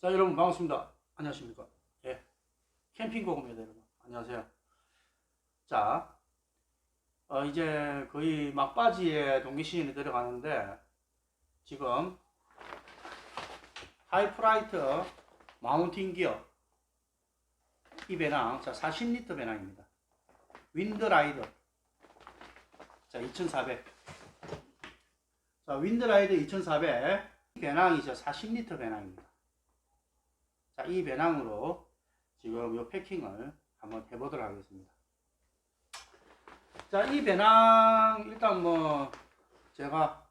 자 여러분 반갑습니다. 안녕하십니까? 예, 캠핑 고금입니다 여러분. 안녕하세요. 자, 어, 이제 거의 막바지에 동기 시즌이 들어가는데 지금 하이프라이트 마운틴 기어 이 배낭 자 40리터 배낭입니다. 윈드라이더 자 2,400. 자 윈드라이더 2,400 배낭이 저 40리터 배낭입니다. 자, 이 배낭으로 지금 이 패킹을 한번 해보도록 하겠습니다. 자, 이 배낭 일단 뭐 제가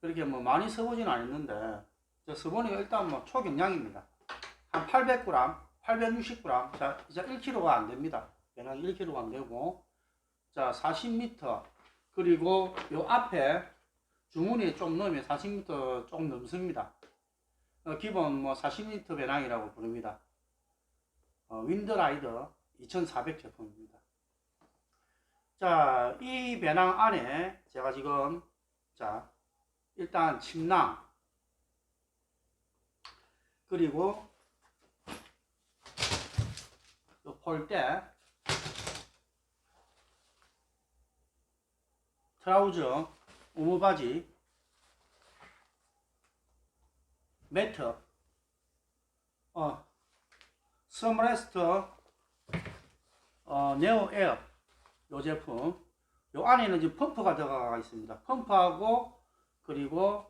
그렇게 뭐 많이 써보진 않았는데 저 써보니까 일단 뭐 초경량입니다. 한 800g, 860g, 자, 이제 1kg가 안 됩니다. 배낭 1kg가 안 되고 자, 40m 그리고 요 앞에 주머니에 좀 넣으면 40m 좀 넘습니다. 어, 기본 뭐 40리터 배낭이라고 부릅니다. 어, 윈드라이더 2400 제품입니다. 자, 이 배낭 안에 제가 지금 자, 일단 침낭 그리고 요 폴대 트라우저 우무바지 매트, 어, 스머레스트, 어, 네오 에어, 요 제품. 요 안에는 지금 펌프가 들어가 있습니다. 펌프하고, 그리고,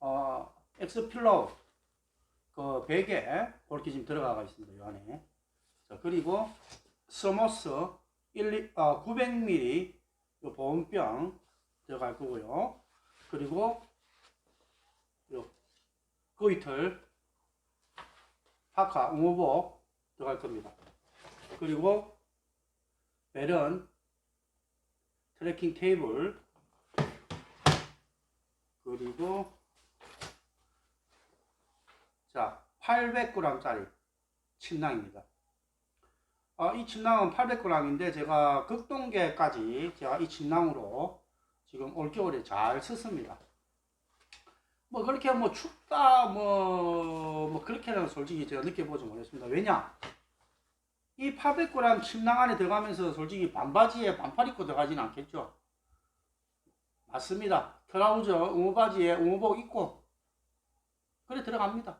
어, 엑스필로우, 그 베개, 그렇게 지금 들어가 있습니다. 요 안에. 자, 그리고, 스모스, 1, 어, 900ml, 요 보온병 들어갈 거고요. 그리고, 요 거이틀, 파카, 웅호복 들어갈 겁니다. 그리고 벨은 트래킹 테이블 그리고 자 800g짜리 침낭입니다. 아, 이 침낭은 800g인데 제가 극동계까지 제가 이 침낭으로 지금 올겨울에 잘 썼습니다. 뭐 그렇게 뭐 춥다 뭐, 뭐 그렇게는 솔직히 제가 느껴보지 못했습니다. 왜냐? 이 800g 침낭 안에 들어가면서 솔직히 반바지에 반팔 입고 들어가지는 않겠죠. 맞습니다. 트라우저 우무바지에 우무복 입고 그래 들어갑니다.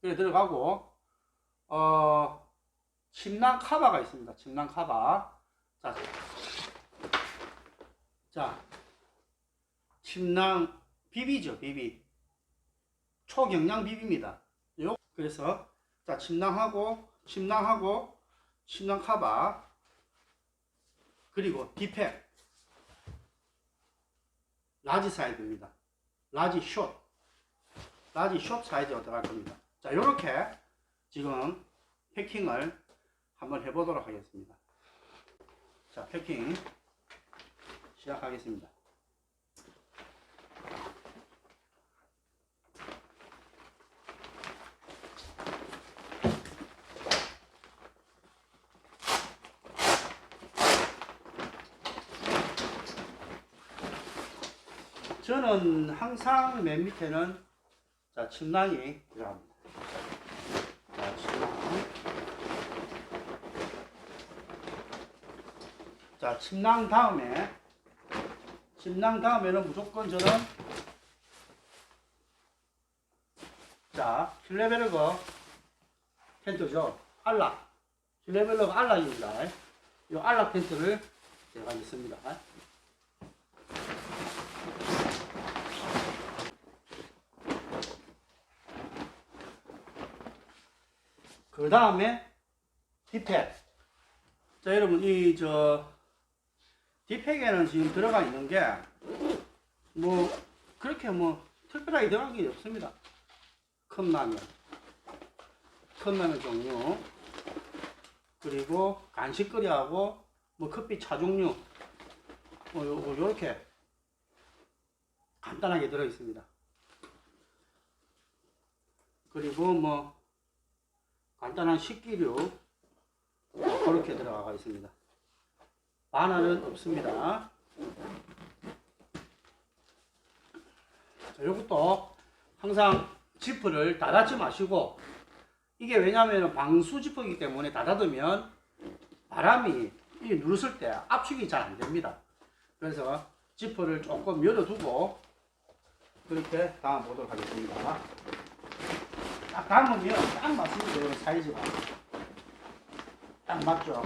그래 들어가고 어 침낭 카바가 있습니다. 침낭 카바. 자, 자 침낭 비비죠, 비비. 초경량 비비입니다. 요 그래서 자 침낭하고 침낭하고 침낭 카바 그리고 디팩 라지 사이즈입니다. 라지 숏 라지 숏 사이즈가 들어갈 겁니다. 자 요렇게 지금 패킹을 한번 해보도록 하겠습니다. 자 패킹 시작하겠습니다. 저는 항상 맨 밑에는 자 침낭이 들어갑니다. 자 침낭. 자 침낭 다음에 침낭 다음에는 무조건 저는 자 힐레베르거 텐트죠. 알락 힐레베르거 알락입니다. 이 알락 텐트를 제가 있습니다. 그 다음에 디팩. 자, 여러분, 이, 저, 디팩에는 지금 들어가 있는 게, 뭐, 그렇게 뭐, 특별하게 들어간 게 없습니다. 컵라면, 컵라면 종류, 그리고 간식거리하고, 뭐, 커피 차 종류, 뭐, 요, 요- 요렇게 간단하게 들어 있습니다. 그리고 뭐, 간단한 식기류 어, 그렇게 들어가 있습니다. 바나는 없습니다. 자, 이것도 항상 지퍼를 닫지 마시고 이게 왜냐하면 방수 지퍼이기 때문에 닫아두면 바람이 이 누르실 때 압축이 잘 안 됩니다. 그래서 지퍼를 조금 열어두고 그렇게 담아 보도록 하겠습니다. 딱 담으면 딱 맞습니다. 이런 사이즈가 딱 맞죠.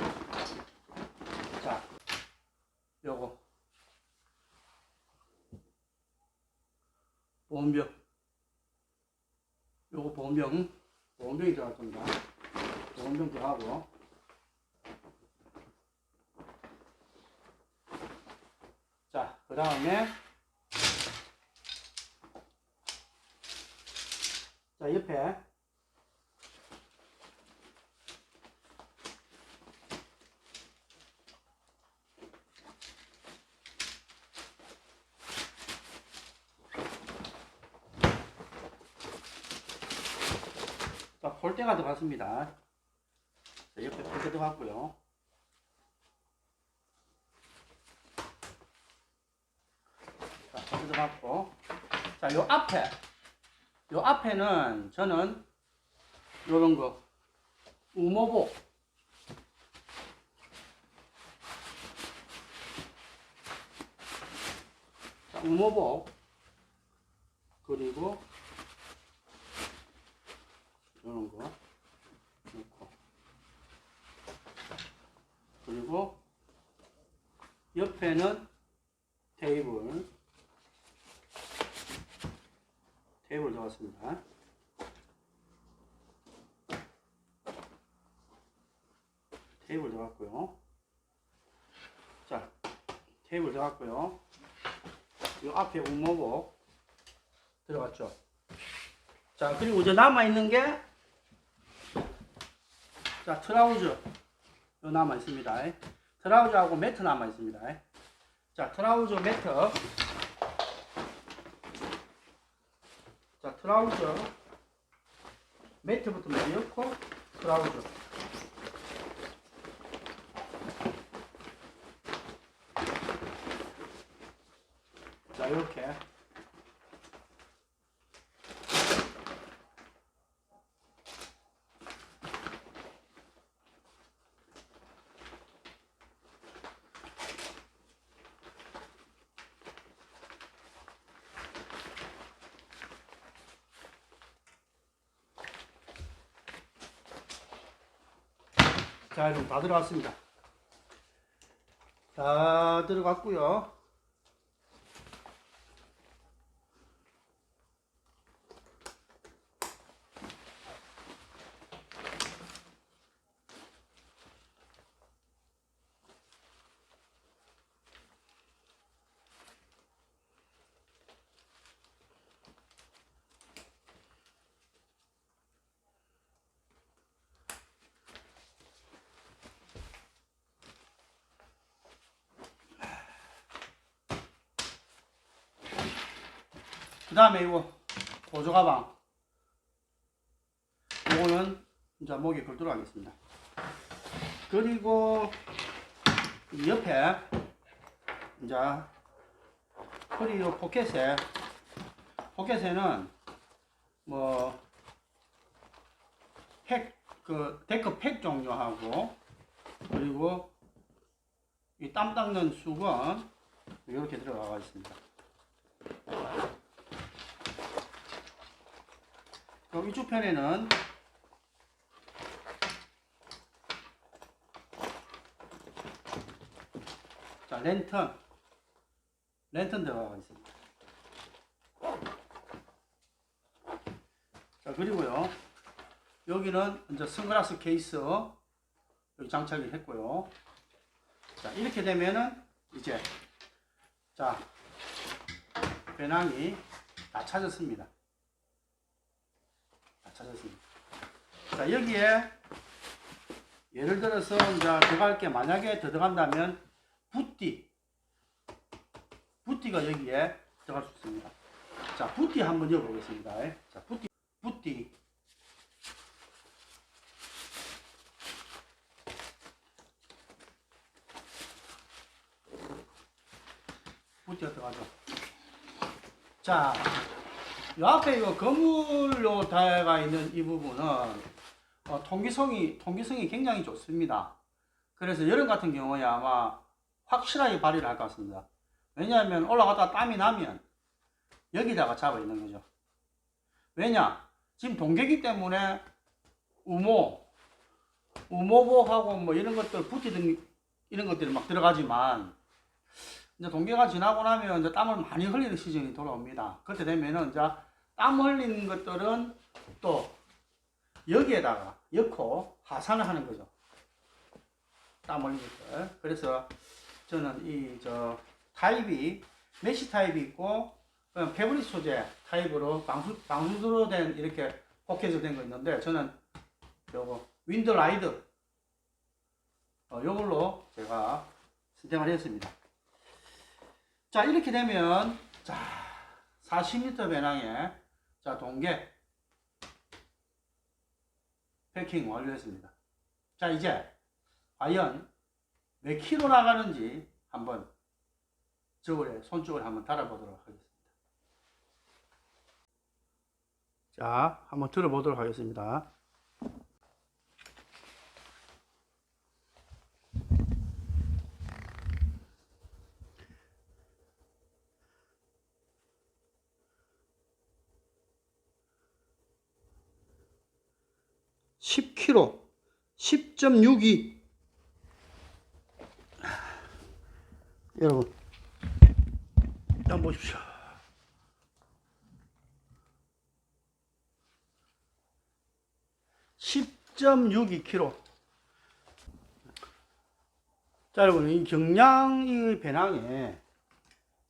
자, 요거 보온병 요거 보온병 보온병이 들어갈 겁니다. 보온병 들어가고 자, 그 다음에 자, 옆에 자, 폴대가 들어갔습니다. 자, 옆에 폴대 들어갔고요. 자, 폴대 들어갔고. 자, 요 앞에, 요 앞에는 저는 요런 거, 우모복. 자, 우모복. 그리고 이런 거 넣고 그리고 옆에는 테이블 테이블 들어갔습니다 테이블 들어갔고요 자 테이블 들어갔고요 이 앞에 우모복 들어갔죠 자 그리고 이제 남아있는 게 자, 트라우즈. 요 남아 있습니다. 트라우즈하고 매트 남아 있습니다. 자, 트라우즈 매트. 자, 트라우즈. 매트부터 먼저 넣고, 트라우즈. 자, 이렇게. 자, 여러분 다 들어갔습니다. 다 들어갔고요. 그 다음에 이거 보조 가방. 이거는 이제 목에 걸도록 하겠습니다. 그리고 이 옆에 이제 허리 요 포켓에 포켓에는 뭐 팩, 그 데크 팩 종류하고 그리고 이 땀 닦는 수건 이렇게 들어가 있습니다. 그럼 이쪽 편에는 자 랜턴 랜턴 들어가 있습니다. 자 그리고요 여기는 이제 선글라스 케이스 여기 장착을 했고요. 자 이렇게 되면은 이제 자 배낭이 다 찾았습니다. 다 찾았습니다. 자 여기에 예를 들어서 이제 들어갈 게 만약에 더 들어간다면 붓띠 붓띠가 여기에 들어갈 수 있습니다. 자 붓띠 한번 열어보겠습니다. 자 붓띠 붓띠 붓띠가 들어가죠. 자 요 앞에 이거 거물로 다가 있는 이 부분은 어, 통기성이 통기성이 굉장히 좋습니다. 그래서 여름 같은 경우에 아마 확실하게 발휘를 할 것 같습니다. 왜냐하면 올라갔다 땀이 나면 여기다가 잡아 있는 거죠. 왜냐? 지금 동계기 때문에 우모, 우모복하고 뭐 이런 것들 부티등 이런 것들이 막 들어가지만 이제 동계가 지나고 나면 이제 땀을 많이 흘리는 시즌이 돌아옵니다. 그때 되면은 이제 땀 흘리는 것들은 또 여기에다가 엮고 하산을 하는 거죠. 땀 흘리는 것들. 그래서 저는 이 저 타입이 메시 타입이 있고 페브리스 소재 타입으로 방수 방수로 된 이렇게 포켓으로 된거 있는데 저는 요거 윈드 라이드 어, 요걸로 제가 선택을 했습니다. 자 이렇게 되면 자 40m 배낭에 자 동계 패킹 완료했습니다. 자 이제 과연 몇 킬로 나가는지 한번 저울에 손쪽을 한번 달아보도록 하겠습니다. 자 한번 들어보도록 하겠습니다. 십 킬로, 10.62. 여러분, 한번 보십시오. (10.62 킬로) 자 여러분 이 경량 이 배낭에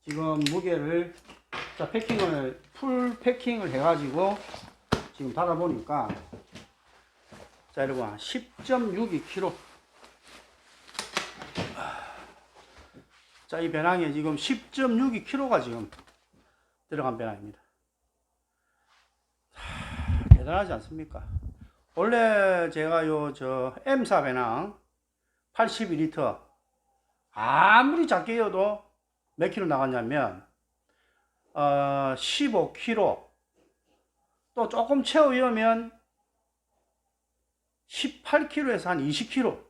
지금 무게를 자 패킹을 풀 패킹을 해가지고 지금 달아 보니까 자 여러분 10.62kg 자 이 배낭에 지금 10.62kg가 지금 들어간 배낭입니다. 하, 대단하지 않습니까? 원래 제가 요 저 M4 배낭 82리터 아무리 작게 여도 몇 킬로 나갔냐면 어 15kg 또 조금 이으면 18kg에서 한 20kg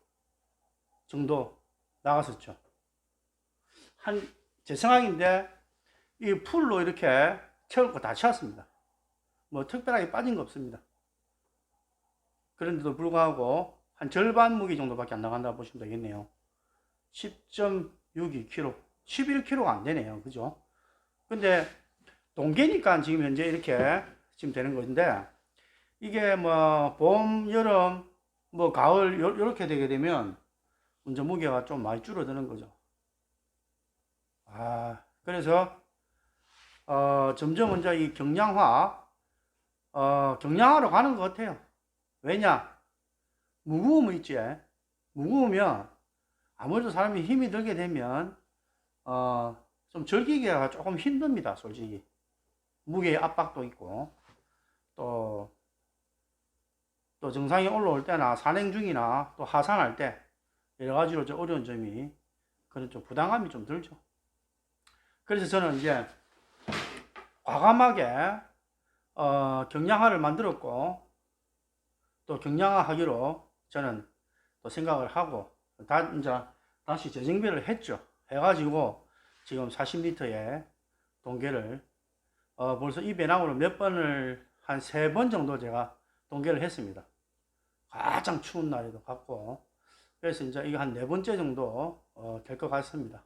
정도 나갔었죠. 한, 제 생각인데, 이 풀로 이렇게 채울 거다 채웠습니다. 뭐 특별하게 빠진 거 없습니다. 그런데도 불구하고 한 절반 무게 정도밖에 안 나간다고 보시면 되겠네요. 10.62kg, 11kg가 안 되네요. 그죠? 근데 동계니까 지금 현재 이렇게 지금 되는 건데, 이게 뭐 봄, 여름, 뭐 가을 요, 요렇게 되게 되면 운전 무게가 좀 많이 줄어드는 거죠. 아, 그래서 어, 점점 이제 이 경량화 어, 경량화로 가는 것 같아요. 왜냐? 무거우면 있지. 무거우면 아무래도 사람이 힘이 들게 되면 어, 좀 즐기기가 조금 힘듭니다, 솔직히. 무게 압박도 있고 또 또 정상에 올라올 때나 산행 중이나 또 하산할 때 여러 가지로 좀 어려운 점이 그런 좀 부담감이 좀 들죠. 그래서 저는 이제 과감하게 어, 경량화를 만들었고 또 경량화하기로 저는 또 생각을 하고 다 이제 다시 재정비를 했죠. 해가지고 지금 40m의 동계를 어, 벌써 이 배낭으로 몇 번을 한 세 번 정도 제가 동계를 했습니다. 가장 추운 날에도 갔고 그래서 이제 이거 한 네 번째 정도 어, 될 것 같습니다.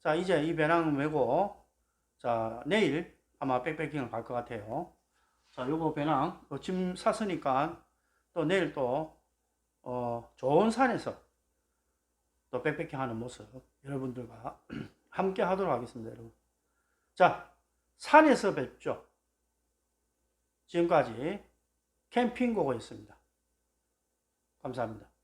자 이제 이 배낭 메고 자 내일 아마 백패킹을 갈 것 같아요. 자 요거 배낭 어, 짐 샀으니까 또 내일 또 어, 좋은 산에서 또 백패킹 하는 모습 여러분들과 함께 하도록 하겠습니다 여러분. 자 산에서 뵙죠. 지금까지 캠핑고고였습니다. 감사합니다.